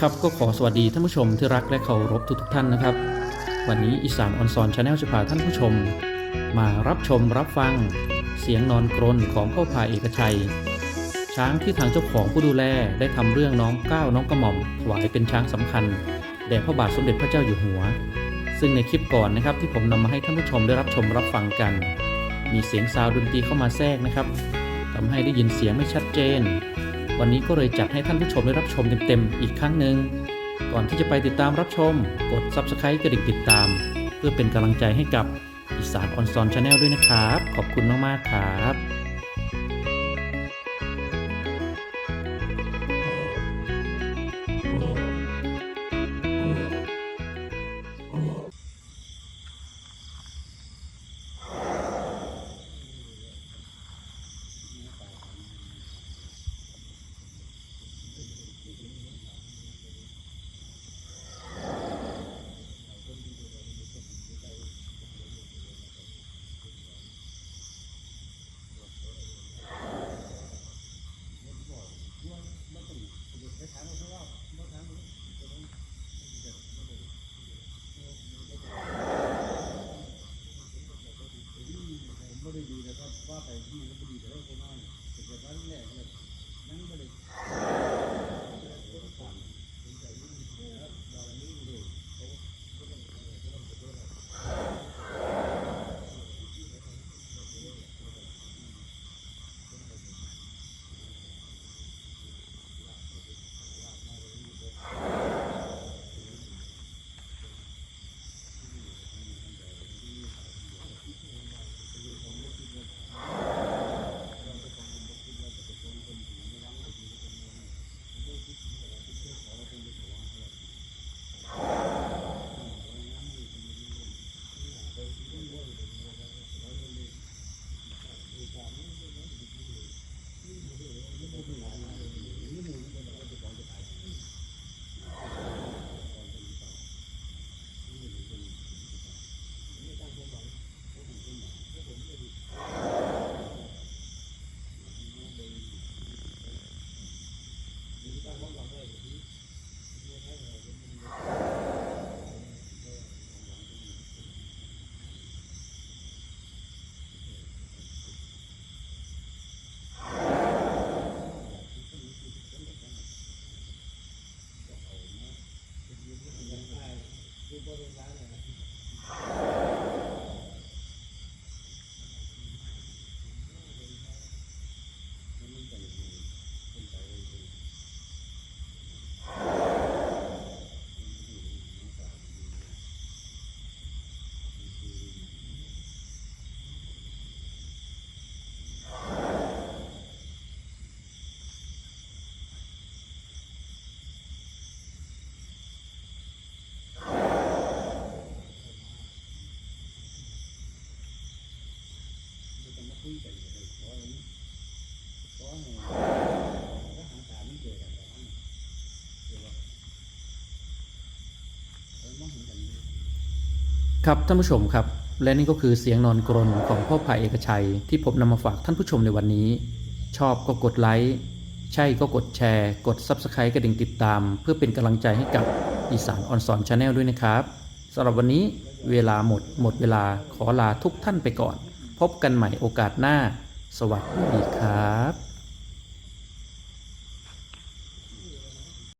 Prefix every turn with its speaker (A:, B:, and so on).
A: ครับก็ขอสวัสดีท่านผู้ชมที่รักและเคารพทุกทท่านนะครับ วันนี้อีสานออนซอนชาแนลจะพาท่านผู้ชม มารับชมรับฟัง เสียงนอนกรนของพ่อพาเอกชัย ช้างที่ทางเจ้าของผู้ดูแลได้ทำเรื่องน้องก้าวน้องกระหม่อมถวายเป็นช้างสำคัญแด่พระบาทสมเด็จพระเจ้าอยู่หัว ซึ่งในคลิปก่อนนะครับที่ผมนำมาให้ท่านผู้ชมได้รับชมรับฟังกัน มีเสียงซาวดนตรีเข้ามาแทรกนะครับ ทำให้ได้ยินเสียงไม่ชัดเจน วันนี้ก็เลยจัดให้ท่านผู้ชมได้รับชมเต็มๆอีกครั้งหนึ่งก่อนที่จะไปติดตามรับชม กด Subscribe กระดิ่งติดตาม เพื่อเป็นกำลังใจให้กับอีสานออนซอนชาแนลด้วยนะครับ ขอบคุณมากๆครับ ครั ครับท่านผู้ชมครับ และนี่ก็คือเสียงนอนกรนของพ่อพายเอกชัย ที่ผมนำมาฝากท่านผู้ชมในวันนี้ ชอบก็กดไลค์ใช่ก็กดแชร์ กด Subscribe กระดิ่งติดตาม เพื่อเป็นกำลังใจให้กับอีสานออนซอนชาแนลด้วยนะครับสำหรับวันนี้เวลาหมดหมดเวลาขอลาทุกท่านไปก่อน พบกันใหม่โอกาสหน้า สวัสดีครับ